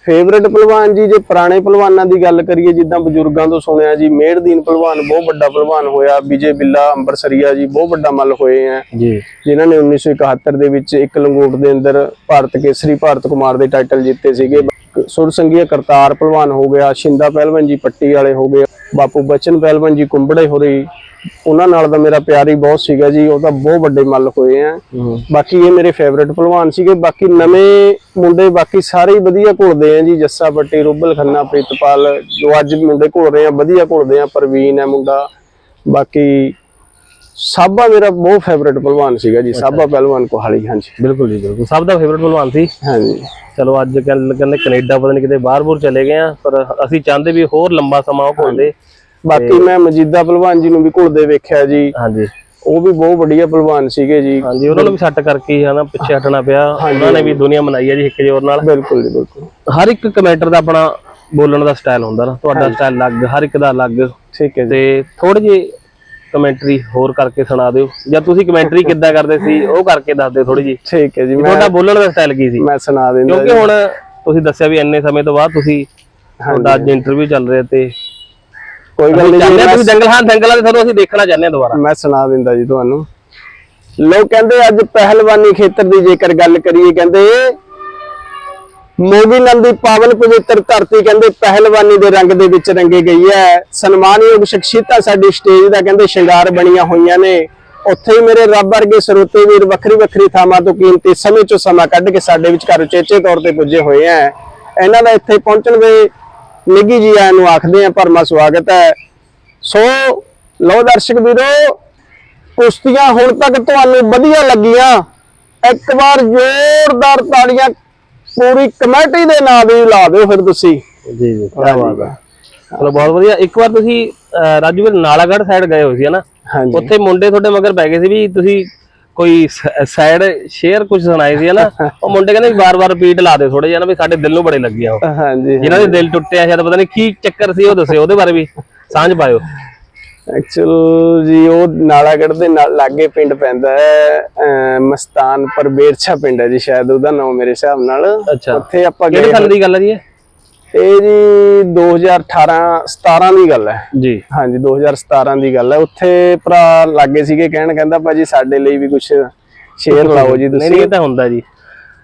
ਫੇਵਰੇਟ ਪਹਿਲਵਾਨ ਜੀ ਜੇ ਪੁਰਾਣੇ ਪਹਿਲਵਾਨਾਂ ਦੀ ਗੱਲ ਕਰੀਏ ਜਿੱਦਾਂ ਬਜ਼ੁਰਗਾਂ ਤੋਂ ਸੁਣਿਆ ਜੀ ਮੇਹਰਦੀਨ ਪਹਿਲਵਾਨ ਬਹੁਤ ਵੱਡਾ ਪਹਿਲਵਾਨ ਹੋਇਆ। ਵਿਜੇ ਬਿੱਲਾ ਅੰਬਰਸਰੀਆ ਜੀ ਬਹੁਤ ਵੱਡਾ ਮੱਲ ਹੋਏ ਆ ਜੀ। ਜਿਨ੍ਹਾਂ ਨੇ 1971 ਦੇ ਵਿੱਚ ਇੱਕ ਲੰਗੋਟ ਦੇ ਅੰਦਰ ਭਾਰਤ ਕੇਸਰੀ ਭਾਰਤ ਕੁਮਾਰ ਦੇ ਟਾਈਟਲ ਜਿੱਤੇ ਸੀਗੇ। ਸੁਰ ਸੰਗੀਆ ਕਰਤਾਰ ਪਹਿਲਵਾਨ ਹੋ ਗਿਆ ਸ਼ਿੰਦਾ ਪਹਿਲਵਾਨ ਜੀ ਪੱਟੀ ਵਾਲੇ ਹੋ ਗਏ ਬਾਪੂ ਬਚਨ ਪਹਿਲਵਾਨ ਜੀ ਕੁੰਬੜੇ ਹੋ ਰਹੀ ਉਹਨਾਂ ਨਾਲ ਤਾਂ ਮੇਰਾ ਪਿਆਰ ਹੀ ਬਹੁਤ ਸੀਗਾ ਜੀ ਉਹ ਤਾਂ ਬਹੁਤ ਵੱਡੇ ਮੱਲ ਹੋਏ ਆ। ਬਾਕੀ ਇਹ ਮੇਰੇ ਫੇਵਰਿਟ ਪਹਿਲਵਾਨ ਸੀਗੇ ਬਾਕੀ ਨਵੇਂ ਮੁੰਡੇ ਬਾਕੀ ਸਾਰੇ ਵਧੀਆ ਘੁਲਦੇ ਆ ਜੀ ਜੱਸਾ ਪੱਟੀ ਰੁੱਬਲ ਖੰਨਾ ਪ੍ਰਿਤਪਾਲ ਜੋ ਅੱਜ ਮੁੰਡੇ ਘੁਲ ਰਹੇ ਆ ਵਧੀਆ ਘੁਲਦੇ ਆ ਪ੍ਰਵੀਨ ਹੈ ਮੁੰਡਾ ਬਾਕੀ ਸਾਬਾ ਮੇਰਾ ਬਹੁਤ ਫੇਵਰਿਟ ਪਹਿਲਵਾਨ ਸੀਗਾ ਜੀ ਸਾਬਾ ਪਹਿਲਵਾਨ ਕੋਹਾਲੀ ਹਾਂਜੀ। ਬਿਲਕੁਲ ਜੀ ਬਿਲਕੁਲ। ਸਭ ਦਾ ਫੇਵਰਿਟ ਪਹਿਲਵਾਨ ਸੀ। ਹਾਂਜੀ। ਚਲੋ ਅੱਜ ਕੱਲ ਕਹਿੰਦੇ ਕੈਨੇਡਾ ਪਤਾ ਨਹੀਂ ਕਿਤੇ ਬਾਹਰ-ਬੂਰ ਚਲੇ ਗਏ ਆ ਪਰ ਅਸੀਂ ਚਾਹੁੰਦੇ ਵੀ ਹੋਰ ਲੰਬਾ ਸਮਾਂ ਉਹ ਘੁਲਦੇ ਬਾਕੀ ਮੈਂ ਮਜੀਦਾ ਪਹਿਲਵਾਨ ਜੀ ਨੂੰ ਵੀ ਘੁਲਦੇ ਵੇਖਿਆ ਜੀ। ਹਾਂਜੀ। ਉਹ ਵੀ ਬਹੁਤ ਵਧੀਆ ਪਹਿਲਵਾਨ ਸੀਗੇ ਜੀ। ਹਾਂਜੀ ਉਹਨਾਂ ਨੂੰ ਵੀ ਸੱਟ ਕਰਕੇ ਹਨਾ ਪਿੱਛੇ ਹਟਣਾ ਪਿਆ। ਉਹਨਾਂ ਨੇ ਵੀ ਦੁਨੀਆ ਮਨਾਈ ਹੈ ਜੀ ਇੱਕ ਜੋਰ ਨਾਲ। ਬਿਲਕੁਲ ਜੀ ਬਿਲਕੁਲ। ਹਰ ਇੱਕ ਕਮੈਂਟਰ ਦਾ ਆਪਣਾ ਬੋਲਣ ਦਾ ਸਟਾਈਲ ਹੁੰਦਾ ਨਾ ਤੁਹਾਡਾ ਸਟਾਈਲ ਅਲੱਗ ਹਰ ਇੱਕ ਦਾ ਅਲੱਗ। ਠੀਕ ਹੈ ਤੇ ਥੋੜੀ ਜਿਹੀ ਕਮੈਂਟਰੀ ਹੋਰ ਕਰਕੇ ਸੁਣਾ ਦਿਓ। ਜਾਂ ਤੁਸੀਂ ਕਮੈਂਟਰੀ ਕਿੱਦਾਂ ਕਰਦੇ ਸੀ ਉਹ ਕਰਕੇ ਦੱਸ ਦਿਓ ਥੋੜੀ ਜਿਹੀ। ਠੀਕ ਹੈ ਜੀ ਮੈਂ ਤੁਹਾਡਾ ਬੋਲਣ ਦਾ ਸਟਾਈਲ ਕੀ ਸੀ? ਮੈਂ ਸੁਣਾ ਦਿੰਦਾ ਕਿਉਂਕਿ ਹੁਣ ਤੁਸੀਂ ਦੱਸਿਆ ਵੀ ਇੰਨੇ ਸਮੇਂ ਤੋਂ ਬਾਅਦ ਤੁਸੀਂ ਤੁਹਾਡਾ ਅੱਜ ਇੰਟਰਵਿਊ ਚੱਲ ਰਿਹਾ ਤੇ ਕੋਈ ਗੱਲ ਨਹੀਂ ਜੀ, ਤੁਸੀਂ ਜੰਗਲ ਹਾਂ ਜੰਗਲਾਂ ਦੇ ਤੁਹਾਨੂੰ ਅਸੀਂ ਦੇਖਣਾ ਚਾਹੁੰਦੇ ਹਾਂ ਦੁਬਾਰਾ। ਮੈਂ ਸੁਣਾ ਦਿੰਦਾ ਜੀ ਤੁਹਾਨੂੰ। ਲੋਕ ਕਹਿੰਦੇ ਅੱਜ ਪਹਿਲਵਾਨੀ ਖੇਤਰ ਦੀ ਜੇਕਰ ਗੱਲ ਕਰੀਏ ਕਹਿੰਦੇ ਮੋਗੀ ਨੰਦ ਦੀ ਪਾਵਨ ਪਵਿੱਤਰ ਧਰਤੀ ਕਹਿੰਦੇ ਪਹਿਲਵਾਨੀ ਦੇ ਰੰਗ ਦੇ ਵਿੱਚ ਰੰਗੇ ਗਈ ਹੈ। ਸਨਮਾਨਯੋਗ ਸ਼ਖਸੀਅਤਾਂ ਸਾਡੀ ਸਟੇਜ ਦਾ ਕਹਿੰਦੇ ਸ਼ਿੰਗਾਰ ਬਣੀਆਂ ਹੋਈਆਂ ਨੇ। ਉੱਥੇ ਹੀ ਮੇਰੇ ਰੱਬ ਵਰਗੇ ਸਰੋਤੇ ਵੀਰ ਵੱਖਰੀ ਵੱਖਰੀ ਥਾਵਾਂ ਤੋਂ ਕੀਮਤੀ ਸਮੇਂ ਚੋਂ ਸਮਾਂ ਕੱਢ ਕੇ ਸਾਡੇ ਵਿਚਕਾਰ ਉਚੇਚੇ ਤੌਰ ਤੇ ਪੁੱਜੇ ਹੋਏ ਆ ਇਹਨਾਂ ਦਾ ਇੱਥੇ ਪਹੁੰਚਣ ਦੇ ਨਿੱਗੀ ਜੀ ਆਇਆਂ ਨੂੰ ਆਖਦੇ ਆ ਭਰਮਾ ਸਵਾਗਤ ਹੈ। ਸੋ ਲੋ ਦਰਸ਼ਕ ਵੀਰੋ, ਕੁਸ਼ਤੀਆਂ ਹੁਣ ਤੱਕ ਤੁਹਾਨੂੰ ਵਧੀਆ ਲੱਗੀਆਂ। ਇੱਕ ਵਾਰ ਜ਼ੋਰਦਾਰ ਤਾੜੀਆਂ ਪੂਰੀ ਕਮੇਟੀ ਦੇ ਨਾਂ ਦੀ ਲਾ ਦਿਓ ਫਿਰ ਤੁਸੀਂ। ਜੀ ਜੀ ਕੀ ਬਾਤ ਹੈ ਚਲੋ ਬਹੁਤ ਵਧੀਆ। ਇੱਕ ਵਾਰ ਤੁਸੀਂ ਰਾਜੂ ਵੀਰ ਨਾਲਾਗੜ੍ਹ ਸਾਈਡ ਗਏ ਹੋਏ ਸੀ ਹਨਾ ਉੱਥੇ ਮੁੰਡੇ ਤੁਹਾਡੇ ਮਗਰ ਪੈ ਗਏ ਸੀ ਵੀ ਤੁਸੀਂ ਕੋਈ ਸਾਈਡ ਸ਼ੇਅਰ ਕੁਝ ਸੁਣਾਏ ਸੀ ਹਨਾ ਉਹ ਮੁੰਡੇ ਕਹਿੰਦੇ ਵਾਰ-ਵਾਰ ਰਿਪੀਟ ਲਾ ਦਿਓ ਥੋੜੇ ਜਿਹਾ ਨਾ ਵੀ ਸਾਡੇ ਦਿਲ ਨੂੰ ਬੜੇ ਲੱਗੇ ਆ ਉਹ। ਹਾਂਜੀ ਜਿਨ੍ਹਾਂ ਦੇ ਦਿਲ ਟੁੱਟਿਆ ਸ਼ਾਇਦ ਪਤਾ ਨਹੀਂ ਕੀ ਚੱਕਰ ਸੀ ਉਹ ਦੱਸਿਓ ਉਹਦੇ ਬਾਰੇ ਵੀ। ਸਾਂਝ ਪਾਇਓ। ਐਕਚੁਅਲ ਜੀ ਉਹ ਨਾਲਾਗੜ੍ਹ ਦੇ ਨਾਲ ਲਾਗੇ ਪਿੰਡ ਪੈਂਦਾ ਹੈ ਮਸਤਾਨ ਪਰ ਬੇਰਛਾ ਪਿੰਡ ਹੈ ਜੀ ਸ਼ਾਇਦ ਉਹਦਾ ਨਾਮ ਮੇਰੇ ਹਿਸਾਬ ਨਾਲ। ਉੱਥੇ ਆਪਾਂ ਕਿਹੜੇ ਗਏ ਸਾਲ ਦੀ ਗੱਲ ਹੈ ਜੀ ਇਹ? ਇਹ ਜੀ 2018 17 ਦੀ ਗੱਲ ਹੈ। ਜੀ। ਹਾਂਜੀ 2017 ਦੀ ਗੱਲ ਹੈ। ਉੱਥੇ ਭਰਾ ਲਾਗੇ ਸੀਗੇ ਕਹਿਣ ਕਹਿੰਦਾ ਭਾਜੀ ਸਾਡੇ ਲਈ ਵੀ ਕੁਝ ਸ਼ੇਅਰ ਲਾਓ ਜੀ ਤੁਸੀਂ ਨਹੀਂ ਇਹ ਤਾਂ ਹੁੰਦਾ ਜੀ।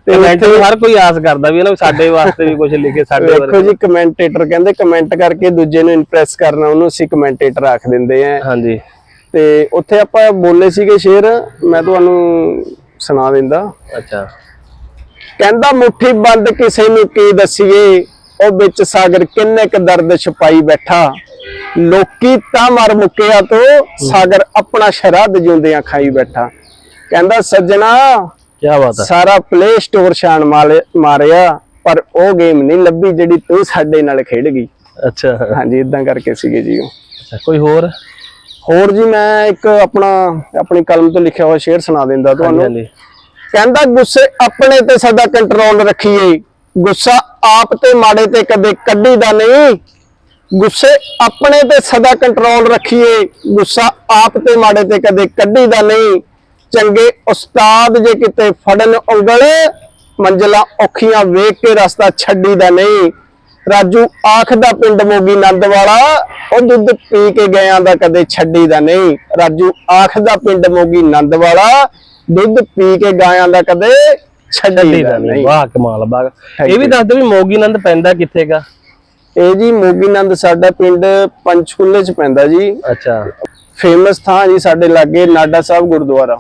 ਤੇ ਮੈਂਟਲ ਹਰ ਕੋਈ ਆਸ ਕਰਦਾ ਵੀ ਨਾ ਵੀ ਸਾਡੇ ਵਾਸਤੇ ਵੀ ਕੁਝ ਲਿਖੇ ਸਾਡੇ ਦੇਖੋ ਬਾਰੇ ਜੀ ਕਮੈਂਟੇਟਰ ਕਹਿੰਦੇ ਕਮੈਂਟ ਕਰਕੇ ਦੂਜੇ ਨੂੰ ਇੰਪ੍ਰੈਸ ਕਰਨਾ ਉਹਨੂੰ ਅਸੀਂ ਕਮੈਂਟੇਟਰ ਆਖ ਦਿੰਦੇ ਆ। ਹਾਂਜੀ। ਤੇ ਉੱਥੇ ਆਪਾਂ ਬੋਲੇ ਸੀਗੇ ਸ਼ੇਰ ਮੈਂ ਤੁਹਾਨੂੰ ਸੁਣਾ ਦਿੰਦਾ। ਅੱਛਾ। ਕਹਿੰਦਾ ਮੁੱਠੀ ਬੰਦ ਕਿਸੇ ਨੂੰ ਕੀ ਦਸੀਏ? ਉਹ ਵਿੱਚ ਸਾਗਰ ਕਿੰਨੇ ਕ ਦਰਦ ਛਪਾਈ ਬੈਠਾ? ਲੋਕੀ ਤਾਂ ਮਰ ਮੁੱਕਿਆ ਤੋਂ ਸਾਗਰ ਆਪਣਾ ਸ਼ਰਾਧ ਜਿਉਂਦਿਆਂ ਖਾਈ ਬੈਠਾ। ਕਹਿੰਦਾ ਸੱਜਣਾ ਕੀ ਬਾਤ ਹੈ। ਸਾਰਾ ਪਲੇ ਸਟੋਰ ਛਾਣ ਮਾਰਿਆ ਪਰ ਉਹ ਗੇਮ ਨਹੀਂ ਲੱਭੀ ਜਿਹੜੀ ਤੂੰ ਸਾਡੇ ਨਾਲ ਖੇਡ ਗਈ। ਅੱਛਾ। ਹਾਂਜੀ ਇਦਾਂ ਕਰਕੇ ਸੀਗੇ ਜੀ ਉਹ। ਕੋਈ ਹੋਰ? ਹੋਰ ਜੀ ਮੈਂ ਇੱਕ ਆਪਣਾ ਆਪਣੀ ਕਲਮ ਤੋਂ ਲਿਖਿਆ ਹੋਇਆ ਸ਼ੇਰ ਸੁਣਾ ਦਿੰਦਾ ਤੁਹਾਨੂੰ। ਕਹਿੰਦਾ ਗੁੱਸੇ ਆਪਣੇ ਤੇ ਸਦਾ ਕੰਟਰੋਲ ਰੱਖੀਏ। ਗੁੱਸਾ ਆਪ ਤੇ ਮਾੜੇ ਤੇ ਕਦੇ ਕੱਢੀਦਾ ਨਹੀਂ। ਗੁੱਸੇ ਆਪਣੇ ਤੇ ਸਦਾ ਕੰਟਰੋਲ ਰੱਖੀਏ। ਗੁੱਸਾ ਆਪ ਤੇ ਮਾੜੇ ਤੇ ਕਦੇ ਕੱਢੀਦਾ ਨਹੀਂ। ਚੰਗੇ ਉਸਤਾਦ ਜੇ ਕਿਤੇ ਫੜਨ ਉਂਗਲ ਮੰਜ਼ਲਾਂ ਔਖੀਆਂ ਵੇਖ ਕੇ ਰਸਤਾ ਛੱਡੀਦਾ ਨਹੀਂ। ਰਾਜੂ ਆਖਦਾ ਪਿੰਡ ਮੋਗੀ ਨੰਦ ਵਾਲਾ ਉਹ ਦੁੱਧ ਪੀ ਕੇ ਗਿਆਂ ਦਾ ਕਦੇ ਛੱਡੀਦਾ ਨਹੀਂ। ਰਾਜੂ ਆਖਦਾ ਪਿੰਡ ਮੋਗੀ ਨੰਦ ਵਾਲਾ ਦੁੱਧ ਪੀ ਕੇ ਗਾਇਆਂ ਦਾ ਕਦੇ ਛੱਡੀਦਾ ਨਹੀਂ। ਵਾਹ ਕਮਾਲ ਬਾਗ ਇਹ ਵੀ ਦੱਸ ਦਿਓ ਵੀ ਮੋਗੀ ਨੰਦ ਪੈਂਦਾ ਕਿੱਥੇਗਾ? ਇਹ ਜੀ ਮੋਗੀ ਨੰਦ ਸਾਡਾ ਪਿੰਡ ਪੰਚਕੂਲੇ ਚ ਪੈਂਦਾ ਜੀ। ਅੱਛਾ। ਫੇਮਸ ਥਾਂ ਜੀ ਸਾਡੇ ਲਾਗੇ ਨਾਡਾ ਸਾਹਿਬ ਗੁਰਦੁਆਰਾ।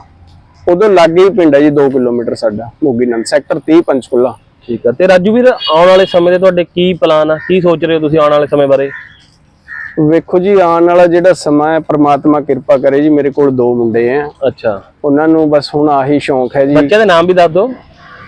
ਉਦੋਂ ਲਾਗੇ ਹੀ ਪਿੰਡ ਹੈ ਜੀ 2 ਕਿਲੋਮੀਟਰ ਸਾਡਾ ਮੋਗੀ ਨੰਦ ਸੈਕਟਰ 30 ਪੰਚਕੂਲਾ। ਠੀਕ ਆ। ਤੇ ਰਾਜੂ ਵੀਰ ਆਉਣ ਵਾਲੇ ਸਮੇਂ ਦੇ ਤੁਹਾਡੇ ਕੀ ਪਲਾਨ ਆ? ਕੀ ਸੋਚ ਰਹੇ ਹੋ ਤੁਸੀਂ ਆਉਣ ਵਾਲੇ ਸਮੇਂ ਬਾਰੇ? ਵੇਖੋ ਜੀ ਆਉਣ ਵਾਲਾ ਜਿਹੜਾ ਸਮਾਂ ਹੈ ਪ੍ਰਮਾਤਮਾ ਕਿਰਪਾ ਕਰੇ ਜੀ ਮੇਰੇ ਕੋਲ ਦੋ ਮੁੰਡੇ ਆ ਅੱਛਾ। ਉਹਨਾਂ ਨੂੰ ਬਸ ਹੁਣ ਆਹੀ ਸ਼ੌਂਕ ਹੈ ਜੀ। ਬੱਚਿਆਂ ਦੇ ਨਾਮ ਵੀ ਦੱਸ ਦਿਓ।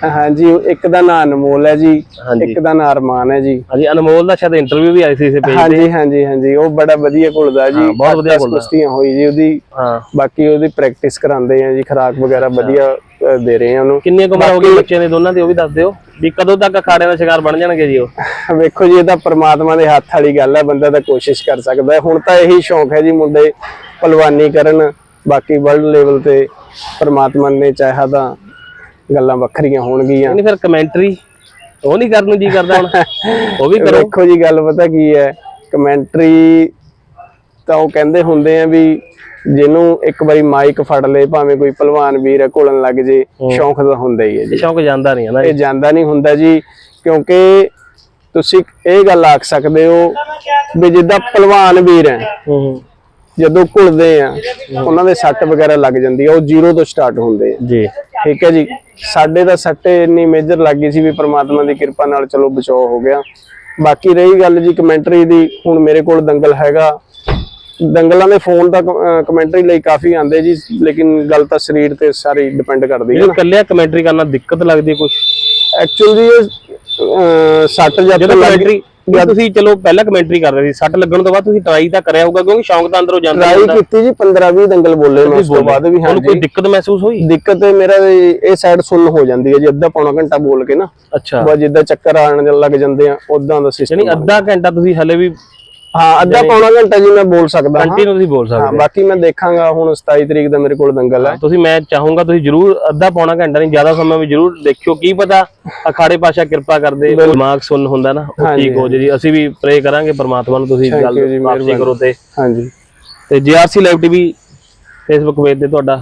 ਹਾਂਜੀ ਇੱਕ ਦਾ ਨਾਂ ਅਨਮੋਲ ਹੈ ਜੀ ਹਾਂਜੀ। ਇੱਕ ਦਾ ਨਾਂ ਅਰਮਾਨ ਹੈ ਜੀ। ਹਾਂਜੀ ਅਨਮੋਲ ਦਾ ਸ਼ਾਇਦ ਇੰਟਰਵਿਊ ਵੀ ਆਈ ਸੀ ਇਸੇ ਪੇਜ ਤੇ। ਹਾਂਜੀ ਹਾਂਜੀ ਹਾਂਜੀ ਉਹ ਬੜਾ ਵਧੀਆ ਘੁਲਦਾ ਜੀ ਹਾਂ, ਬਹੁਤ ਵਧੀਆ ਘੁਲਦਾ। ਕੁਸ਼ਤੀਆਂ ਹੋਈ ਜੀ ਉਹਦੀ ਹਾਂ। ਬਾਕੀ ਉਹਦੀ ਪ੍ਰੈਕਟਿਸ ਕਰਾਉਂਦੇ ਆ ਜੀ ਖਰਾਕ ਵਗੈਰਾ ਵਧੀਆ ਅ, ਦੇ ਰਹੇ ਆ ਉਹਨੂੰ। ਕਿੰਨੀ ਕੁ ਉਮਰ ਹੋ ਗਈ ਬੱਚਿਆਂ ਦੇ ਦੋਨਾਂ ਦੀ ਉਹ ਵੀ ਦੱਸ ਦਿਓ। ਵੀ ਕਦੋਂ ਤੱਕ ਅਖਾੜੇ ਦਾ ਸ਼ਿਕਾਰ ਬਣ ਜਾਣਗੇ ਜੀ ਉਹ? ਵੇਖੋ ਜੀ ਇਹ ਤਾਂ ਪ੍ਰਮਾਤਮਾ ਦੇ ਹੱਥ ਵਾਲੀ ਗੱਲ ਹੈ ਬੰਦਾ ਤਾਂ ਕੋਸ਼ਿਸ਼ ਕਰ ਸਕਦਾ ਹੈ। ਹੁਣ ਤਾਂ ਇਹੀ ਸ਼ੌਂਕ ਹੈ ਜੀ ਮੁੰਡੇ ਪਹਿਲਵਾਨੀ ਕਰਨ ਬਾਕੀ ਵਰਲਡ ਲੈਵਲ ਤੇ ਪ੍ਰਮਾਤਮਾ ਨੇ ਚਾਹਿਆ ਤਾਂ ਗੱਲਾਂ ਵੱਖਰੀਆਂ ਹੋਣਗੀਆਂ। ਨਹੀਂ ਫਿਰ ਕਮੈਂਟਰੀ ਉਹ ਨਹੀਂ ਕਰਨ ਨੂੰ ਜੀ ਕਰਦਾ ਹੁਣ। ਉਹ ਵੀ ਕਰੋ। ਵੇਖੋ ਜੀ ਗੱਲ ਪਤਾ ਕੀ ਹੈ? ਕਮੈਂਟਰੀ ਤਾਂ ਉਹ ਕਹਿੰਦੇ ਹੁੰਦੇ ਆ ਵੀ ਜਿਹਨੂੰ ਇੱਕ ਵਾਰੀ ਮਾਈਕ ਫੜ ਲੇ ਭਾਵੇਂ ਕੋਈ ਪਹਿਲਵਾਨ ਵੀਰ ਹੈ ਘੁਲਣ ਲੱਗ ਜੇ ਸ਼ੌਂਕ ਤਾਂ ਹੁੰਦਾ ਹੀ ਹੈ ਜੀ। ਸ਼ੌਂਕ ਜਾਂਦਾ ਨਹੀਂ ਹੈ ਨਾ ਇਹ ਜਾਂਦਾ ਨਹੀਂ ਹੁੰਦਾ ਜੀ ਕਿਉਂਕਿ ਤੁਸੀਂ ਇਹ ਗੱਲ ਆਖ ਸਕਦੇ ਹੋ ਵੀ ਜਿੱਦਾਂ ਪਹਿਲਵਾਨ ਵੀਰ ਹੈ ਜਦੋਂ ਘੁਲਦੇ ਆ ਉਹਨਾਂ ਦੇ ਸੱਟ ਵਗੈਰਾ ਲੱਗ ਜਾਂਦੀ ਆ ਉਹ ਜ਼ੀਰੋ ਤੋਂ ਸਟਾਰਟ ਹੁੰਦੇ ਆ। ਜੀ। ਠੀਕ ਹੈ ਜੀ। ਸਾਡੇ ਦਾ ਸੱਟੇ ਇੰਨੀ ਮੇਜਰ ਲੱਗ ਗਈ ਸੀ ਵੀ ਪ੍ਰਮਾਤਮਾ ਦੀ ਕਿਰਪਾ ਨਾਲ ਚਲੋ ਬਚਾਅ ਹੋ ਗਿਆ। ਬਾਕੀ ਰਹੀ ਗੱਲ ਜੀ ਕਮੈਂਟਰੀ ਦੀ ਹੁਣ ਮੇਰੇ ਕੋਲ ਦੰਗਲ ਹੈਗਾ। ਦੰਗਲਾਂ ਦੇ ਫੋਨ ਤਾਂ ਕਮੈਂਟਰੀ ਲਈ ਕਾਫੀ ਆਉਂਦੇ ਜੀ ਲੇਕਿਨ ਗੱਲ ਤਾਂ ਸਰੀਰ ਤੇ ਸਾਰੀ ਡਿਪੈਂਡ ਕਰਦੀ ਹੈ ਇਕੱਲਿਆ ਕਮੈਂਟਰੀ ਕਰਨਾ ਦਿੱਕਤ ਲੱਗਦੀ ਕੁਝ ਐਕਚੁਅਲ ਜੀ ਇਹ ਅਹ, ਸੱਟ ਜਦ ਜਦੋਂ ਤੱਕ ਲੱਗ ਕਮੈਂਟਰੀ ਜਦ ਤੁਸੀਂ ਚਲੋ ਪਹਿਲਾਂ ਕਮੈਂਟਰੀ ਕਰ ਰਹੇ ਸੀ ਸੱਟ ਲੱਗਣ ਤੋਂ ਬਾਅਦ ਤੁਸੀਂ ਟਰਾਈ ਤਾਂ ਕਰਿਆ ਹੋਊਗਾ ਕਿਉਂਕਿ ਸ਼ੌਂਕ ਤਾਂ ਅੰਦਰੋਂ ਜਾਂਦਾ ਹੀ ਟਰਾਈ। ਕੀਤੀ ਜੀ 15 20 ਦੰਗਲ ਬੋਲੇ ਮੈਂ ਉਸ ਤੋਂ ਬਾਅਦ ਵੀ ਤੁਹਾਨੂੰ ਕੋਈ ਦਿੱਕਤ ਮਹਿਸੂਸ ਹੋਈ? ਦਿੱਕਤ ਮੇਰਾ ਇਹ- ਇਹ ਸਾਈਡ ਸੁੰਨ ਹੋ ਜਾਂਦੀ ਹੈ ਜੀ ਅੱਧਾ ਪੌਣਾ ਘੰਟਾ ਬੋਲ ਕੇ ਨਾ। ਅੱਛਾ। ਬਸ ਜਿੱਦਾਂ ਚੱਕਰ ਆਣ ਲੱਗ ਜਾਂਦੇ ਆ ਉਦਾਂ ਦਾ ਸਿਸਟਮ ਯਾਨੀ ਅੱਧਾ ਘੰਟਾ ਤੁਸੀਂ ਹਲੇ ਵੀ ਹਾਂ ਅੱਧਾ ਪੌਣਾ ਘੰਟਾ ਜੀ ਮੈਂ ਬੋਲ ਸਕਦਾ ਹਾਂ। ਕੰਟੀਨਿਊ ਤੁਸੀਂ ਬੋਲ ਹਾਂ ਸਕਦੇ ਬਾਕੀ ਮੈਂ ਦੇਖਾਂਗਾ ਹੁਣ 27 ਤਰੀਕ ਦਾ ਮੇਰੇ ਕੋਲ ਦੰਗਲ ਹੈ। ਹੋ ਤੁਸੀਂ ਮੈਂ ਚਾਹੂੰਗਾ ਤੁਸੀਂ ਜਰੂਰ ਅੱਧਾ ਪੌਣਾ ਘੰਟਾ ਨਹੀਂ ਜ਼ਿਆਦਾ ਸਮਾਂ ਵੀ ਜਰੂਰ ਦੇਖਿਓ। ਕੀ ਪਤਾ ਅਖਾੜੇ ਪਾਸ਼ਾ ਕਿਰਪਾ ਕਰਦੇ ਦਿਮਾਗ ਸੁੰਨ ਹੁੰਦਾ ਨਾ ਉਹ ਠੀਕ ਹੋ ਜੇ ਅਸੀਂ ਵੀ ਪ੍ਰੇ ਕਰਾਂਗੇ ਪਰਮਾਤਮਾ ਨੂੰ ਤੁਸੀਂ ਗੱਲ ਵਾਪਸੀ। ਕਰੋ ਤੇ। ਹਾਂਜੀ। ਤੇ GRC live TV Facebook page ਤੇ ਤੁਹਾਡਾ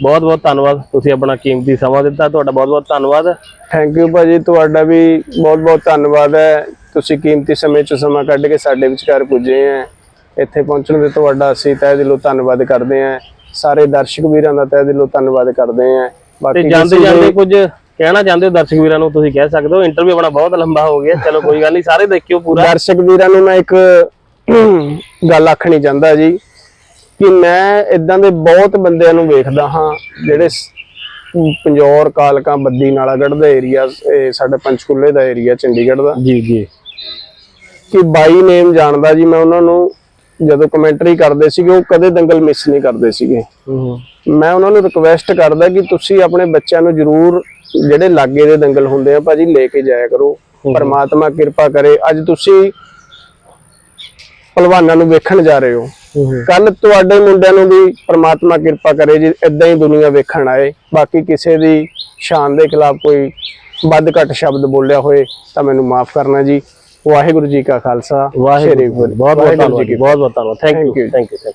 ਬਹੁਤ ਬਹੁਤ ਧੰਨਵਾਦ। ਤੁਸੀਂ ਆਪਣਾ ਕੀਮਤੀ ਸਮਾਂ ਦਿੱਤਾ ਤੁਹਾਡਾ ਬਹੁਤ ਬਹੁਤ ਧੰਨਵਾਦ। ਥੈਂਕ ਯੂ ਭਾਜੀ ਤੁਹਾਡਾ ਵੀ ਬਹੁਤ ਬਹੁਤ ਧੰਨਵਾਦ ਹੈ। ਤੁਸੀਂ ਕੀਮਤੀ ਸਮੇਂ ਚ ਸਮਾਂ ਕੱਢ ਕੇ ਸਾਡੇ ਵਿਚਕਾਰ ਪੁੱਜੇ ਹੈ ਇੱਥੇ ਪਹੁੰਚਣ ਦੇ ਤੁਹਾਡਾ ਅਸੀਂ ਤਹਿ ਦਿਲੋਂ ਧੰਨਵਾਦ ਕਰਦੇ ਹਾਂ ਸਾਰੇ ਦਰਸ਼ਕ ਵੀਰਾਂ ਦਾ ਤਹਿ ਦਿਲੋਂ ਧੰਨਵਾਦ ਕਰਦੇ ਤੇ ਬਾਕੀ ਜਾਂਦੇ ਜਾਂਦੇ ਕੁਝ ਕਹਿਣਾ ਚਾਹੁੰਦੇ ਹੋ ਦਰਸ਼ਕ ਵੀਰਾਂ ਨੂੰ ਤੁਸੀਂ ਕਹਿ ਸਕਦੇ ਹੋ ਇੰਟਰਵਿਊ ਆਪਣਾ ਬਹੁਤ ਲੰਬਾ ਹੋ ਗਿਆ। ਚਲੋ ਕੋਈ ਗੱਲ ਨਹੀਂ ਸਾਰੇ ਦੇਖਿਓ ਪੂਰਾ। ਦਰਸ਼ਕ ਵੀਰਾਂ ਨੂੰ ਮੈਂ ਇੱਕ ਗੱਲ ਆਖਣੀ ਚਾਹੁੰਦਾ ਜੀ ਕਿ ਮੈਂ ਇਦਾਂ ਦੇ ਬਹੁਤ ਬੰਦਿਆਂ ਨੂੰ ਵੇਖਦਾ ਹਾਂ ਜਿਹੜੇ ਪੰਜੌਰ ਕਾਲਕਾ ਬੱਦੀ ਨਾਲਾਗੜ੍ਹ ਦਾ ਏਰੀਆ ਸਾਡੇ ਪੰਚਕੂਲੇ ਦਾ ਏਰੀਆ ਚੰਡੀਗੜ੍ਹ ਦਾ। ਜੀ ਜੀ। ਕਿ ਬਾਈ ਨੇਮ ਜਾਣਦਾ ਜੀ ਮੈਂ ਉਹਨਾਂ ਨੂੰ ਜਦੋਂ ਕਮੈਂਟਰੀ ਕਰਦੇ ਸੀਗੇ ਉਹ ਕਦੇ ਦੰਗਲ ਮਿਸ ਨਹੀਂ ਕਰਦੇ ਸੀਗੇ। ਮੈਂ ਉਹਨਾਂ ਨੂੰ ਰਿਕਵੈਸਟ ਕਰਦਾ ਕਿ ਤੁਸੀਂ ਆਪਣੇ ਬੱਚਿਆਂ ਨੂੰ ਜਰੂਰ ਜਿਹੜੇ ਲਾਗੇ ਦੇ ਦੰਗਲ ਹੁੰਦੇ ਆ ਭਾਜੀ ਲੈ ਕੇ ਜਾਇਆ ਕਰੋ। ਪਰਮਾਤਮਾ ਕਿਰਪਾ ਕਰੇ। ਅੱਜ ਤੁਸੀਂ ਪਹਿਲਵਾਨਾਂ ਨੂੰ ਵੇਖਣ ਜਾ ਰਹੇ ਹੋ। ਹੂੰ। ਕੱਲ ਤੁਹਾਡੇ ਮੁੰਡਿਆਂ ਨੂੰ ਵੀ ਪਰਮਾਤਮਾ ਕਿਰਪਾ ਕਰੇ ਜੀ ਇਦਾਂ ਹੀ ਦੁਨੀਆ ਵੇਖਣ ਆਏ। ਬਾਕੀ ਕਿਸੇ ਦੀ ਸ਼ਾਨ ਦੇ ਖਿਲਾਫ ਕੋਈ ਵੱਧ ਘੱਟ ਸ਼ਬਦ ਬੋਲਿਆ ਹੋਏ ਤਾਂ ਮੈਨੂੰ ਮਾਫ ਕਰਨਾ ਜੀ। ਵਾਹਿਗੁਰੂ ਜੀ ਕਾ ਖਾਲਸਾ ਵਾਹਿਗੁਰੂ ਬਹੁਤ ਬਹੁਤ ਧੰਨਵਾਦ ਬਹੁਤ ਬਹੁਤ ਧੰਨਵਾਦ। Thank you. Thank you